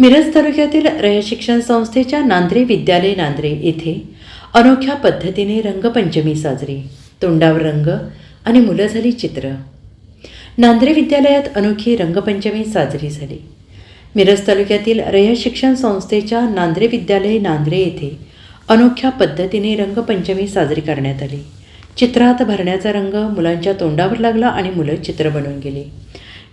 मिरज तालुक्यातील रय शिक्षण संस्थेच्या नांद्रे विद्यालय नांद्रे येथे अनोख्या पद्धतीने रंगपंचमी साजरी. तोंडावर रंग आणि मुलं झाली चित्र. नांद्रे विद्यालयात अनोखी रंगपंचमी साजरी झाली. मिरज तालुक्यातील रय शिक्षण संस्थेच्या नांद्रे विद्यालय नांद्रे येथे अनोख्या पद्धतीने रंगपंचमी साजरी करण्यात आली. चित्रात भरण्याचा रंग मुलांच्या तोंडावर लागला आणि मुलं चित्र बनवून गेली.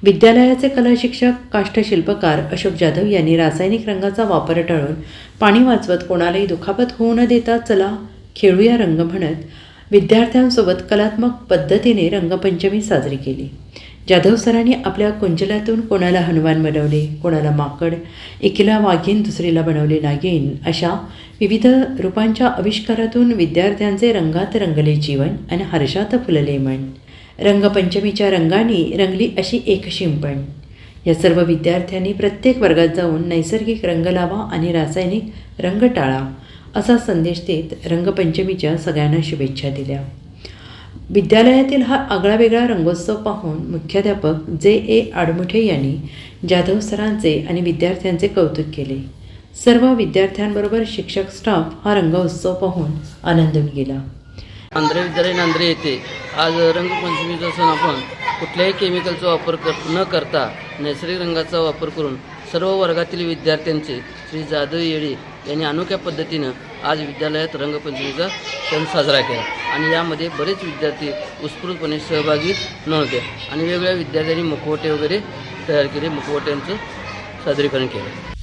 विद्यालयाचे कला शिक्षक काष्ठशिल्पकार अशोक जाधव यांनी रासायनिक रंगाचा वापर टाळून पाणी वाचवत कोणालाही दुखापत होऊ न देता चला खेळूया रंग म्हणत विद्यार्थ्यांसोबत कलात्मक पद्धतीने रंगपंचमी साजरी केली. जाधव सरांनी आपल्या कुंजलातून कोणाला हनुमान बनवले कोणाला माकड एकीला वाघीण दुसरीला बनवले नागिन अशा विविध रूपांच्या आविष्कारातून विद्यार्थ्यांचे रंगात रंगले जीवन आणि हर्षात फुलले मन. रंगपंचमीच्या रंगाने रंगली अशी एक शिंपण. या सर्व विद्यार्थ्यांनी प्रत्येक वर्गात जाऊन नैसर्गिक रंग लावा आणि रासायनिक रंग टाळा असा संदेश देत रंगपंचमीच्या सगळ्यांना शुभेच्छा दिल्या. विद्यालयातील हा आगळावेगळा रंगोत्सव पाहून मुख्याध्यापक जे ए आडमुठे यांनी जाधव सरांचे आणि विद्यार्थ्यांचे कौतुक केले. सर्व विद्यार्थ्यांबरोबर शिक्षक स्टाफ हा रंगोत्सव पाहून आनंदून गेला. आंध्रे विद्यालय नांद्रे येथे आज रंगपंचमीचा सण आपण कुठल्याही केमिकलचा वापर कर न करता नैसर्गिक रंगाचा वापर करून सर्व वर्गातील विद्यार्थ्यांचे श्री जाधव येळे यांनी अनोख्या पद्धतीनं आज विद्यालयात रंगपंचमीचा सण साजरा केला. आणि यामध्ये बरेच विद्यार्थी उत्स्फूर्तपणे सहभागी नव्हते आणि वेगवेगळ्या विद्यार्थ्यांनी मुखवटे वगैरे तयार केले मुखवट्यांचं सादरीकरण केलं.